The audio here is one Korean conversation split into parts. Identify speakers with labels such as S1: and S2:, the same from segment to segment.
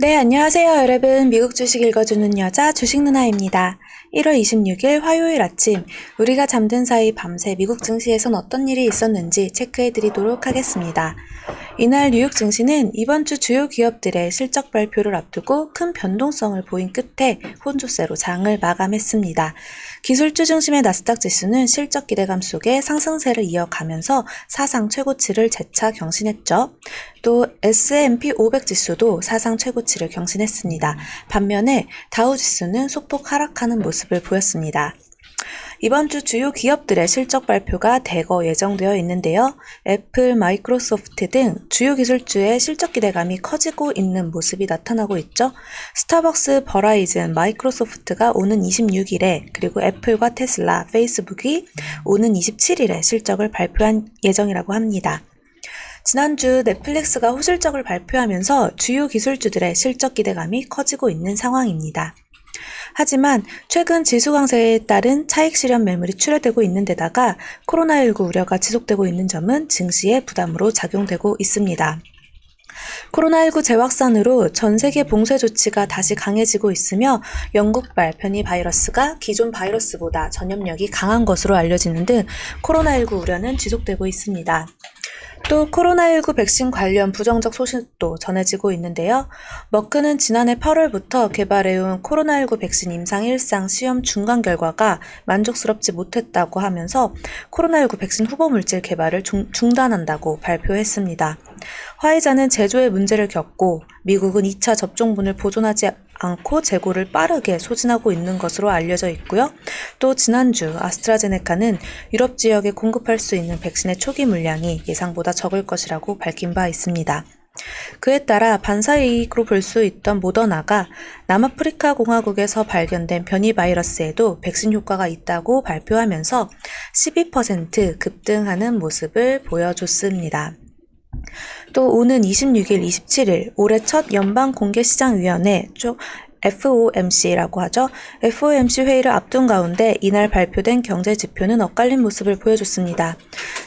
S1: 네, 안녕하세요, 여러분. 미국 주식 읽어주는 여자 주식 누나입니다. 1월 26일 화요일 아침, 우리가 잠든 사이 밤새 미국 증시에선 어떤 일이 있었는지 체크해 드리도록 하겠습니다. 이날 뉴욕 증시는 이번 주 주요 기업들의 실적 발표를 앞두고 큰 변동성을 보인 끝에 혼조세로 장을 마감했습니다. 기술주 중심의 나스닥 지수는 실적 기대감 속에 상승세를 이어가면서 사상 최고치를 재차 경신했죠. 또 S&P 500 지수도 사상 최고치를 경신했습니다. 반면에 다우 지수는 소폭 하락하는 모습을 보였습니다. 이번 주 주요 기업들의 실적 발표가 대거 예정되어 있는데요. 애플, 마이크로소프트 등 주요 기술주의 실적 기대감이 커지고 있는 모습이 나타나고 있죠. 스타벅스, 버라이즌, 마이크로소프트가 오는 26일에 그리고 애플과 테슬라, 페이스북이 오는 27일에 실적을 발표한 예정이라고 합니다. 지난주 넷플릭스가 호실적을 발표하면서 주요 기술주들의 실적 기대감이 커지고 있는 상황입니다. 하지만 최근 지수 강세에 따른 차익 실현 매물이 출회되고 있는 데다가 코로나19 우려가 지속되고 있는 점은 증시의 부담으로 작용되고 있습니다. 코로나19 재확산으로 전 세계 봉쇄 조치가 다시 강해지고 있으며 영국발 변이 바이러스가 기존 바이러스보다 전염력이 강한 것으로 알려지는 등 코로나19 우려는 지속되고 있습니다. 또 코로나19 백신 관련 부정적 소식도 전해지고 있는데요. 머크는 지난해 8월부터 개발해온 코로나19 백신 임상 1상 시험 중간 결과가 만족스럽지 못했다고 하면서 코로나19 백신 후보 물질 개발을 중, 중단한다고 발표했습니다. 화이자는 제조에 문제를 겪고 미국은 2차 접종분을 보존하지 않고 재고를 빠르게 소진하고 있는 것으로 알려져 있고요. 또 지난주 아스트라제네카는 유럽 지역에 공급할 수 있는 백신의 초기 물량이 예상보다 적을 것이라고 밝힌 바 있습니다. 그에 따라 반사이익으로 볼 수 있던 모더나가 남아프리카 공화국에서 발견된 변이 바이러스에도 백신 효과가 있다고 발표하면서 12% 급등하는 모습을 보여줬습니다. 또 오는 26일, 27일 올해 첫 연방 공개시장위원회 쪽 FOMC라고 하죠. FOMC 회의를 앞둔 가운데 이날 발표된 경제 지표는 엇갈린 모습을 보여줬습니다.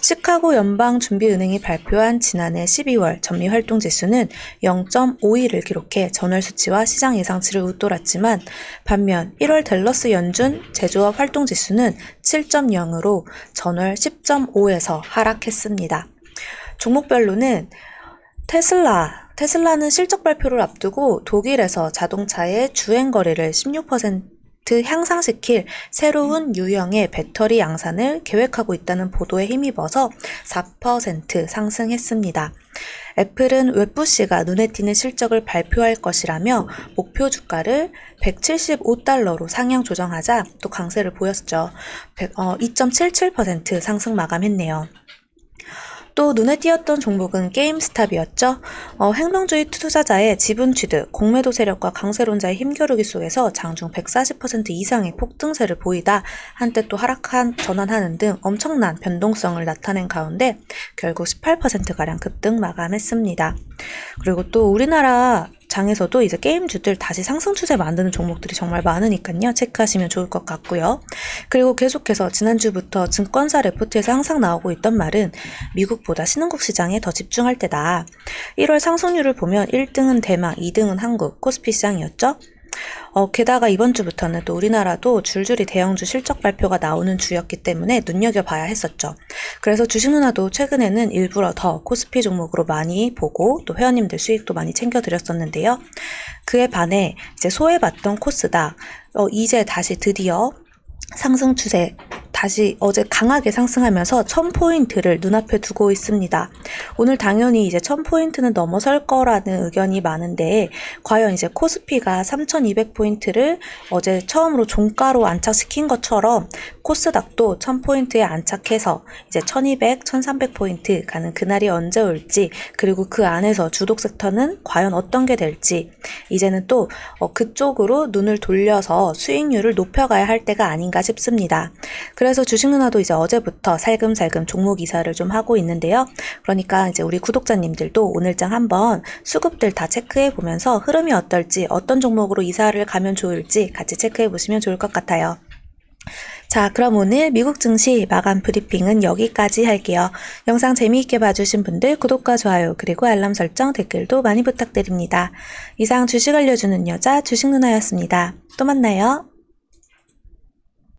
S1: 시카고 연방준비은행이 발표한 지난해 12월 전미 활동 지수는 0.51을 기록해 전월 수치와 시장 예상치를 웃돌았지만 반면 1월 델러스 연준 제조업 활동 지수는 7.0으로 전월 10.5에서 하락했습니다. 종목별로는 테슬라, 테슬라는 실적 발표를 앞두고 독일에서 자동차의 주행 거리를 16% 향상시킬 새로운 유형의 배터리 양산을 계획하고 있다는 보도에 힘입어서 4% 상승했습니다. 애플은 웹부시가 눈에 띄는 실적을 발표할 것이라며 목표 주가를 175달러로 상향 조정하자 또 강세를 보였죠. 2.77% 상승 마감했네요. 또 눈에 띄었던 종목은 게임스탑이었죠. 어, 행동주의 투자자의 지분 취득, 공매도 세력과 강세론자의 힘겨루기 속에서 장중 140% 이상의 폭등세를 보이다 한때 또 하락한 전환하는 등 엄청난 변동성을 나타낸 가운데 결국 18%가량 급등 마감했습니다. 그리고 또 우리나라 장에서도 이제 게임 주들 다시 상승 추세 만드는 종목들이 정말 많으니까요. 체크하시면 좋을 것 같고요. 그리고 계속해서 지난주부터 증권사 레포트에서 항상 나오고 있던 말은 미국보다 신흥국 시장에 더 집중할 때다. 1월 상승률을 보면 1등은 대만, 2등은 한국, 코스피 시장이었죠. 어, 게다가 이번 주부터는 또 우리나라도 줄줄이 대형주 실적 발표가 나오는 주였기 때문에 눈여겨봐야 했었죠. 그래서 주식 누나도 최근에는 일부러 더 코스피 종목으로 많이 보고 또 회원님들 수익도 많이 챙겨드렸었는데요. 그에 반해 이제 소외받던 코스닥, 어, 이제 다시 드디어 상승 추세 다시 어제 강하게 상승하면서 1000포인트를 눈앞에 두고 있습니다. 오늘 당연히 이제 1000포인트는 넘어설 거라는 의견이 많은데 과연 이제 코스피가 3200포인트를 어제 처음으로 종가로 안착시킨 것처럼 코스닥도 1000포인트에 안착해서 이제 1200, 1300포인트 가는 그날이 언제 올지 그리고 그 안에서 주독 섹터는 과연 어떤 게 될지 이제는 또 어, 그쪽으로 눈을 돌려서 수익률을 높여가야 할 때가 아닌가 싶습니다. 그래서 주식 누나도 이제 어제부터 살금살금 종목 이사를 좀 하고 있는데요. 그러니까 이제 우리 구독자님들도 오늘장 한번 수급들 다 체크해 보면서 흐름이 어떨지 어떤 종목으로 이사를 가면 좋을지 같이 체크해 보시면 좋을 것 같아요. 자, 그럼 오늘 미국 증시 마감 브리핑은 여기까지 할게요. 영상 재미있게 봐주신 분들 구독과 좋아요 그리고 알람 설정 댓글도 많이 부탁드립니다. 이상 주식 알려주는 여자 주식 누나였습니다. 또 만나요.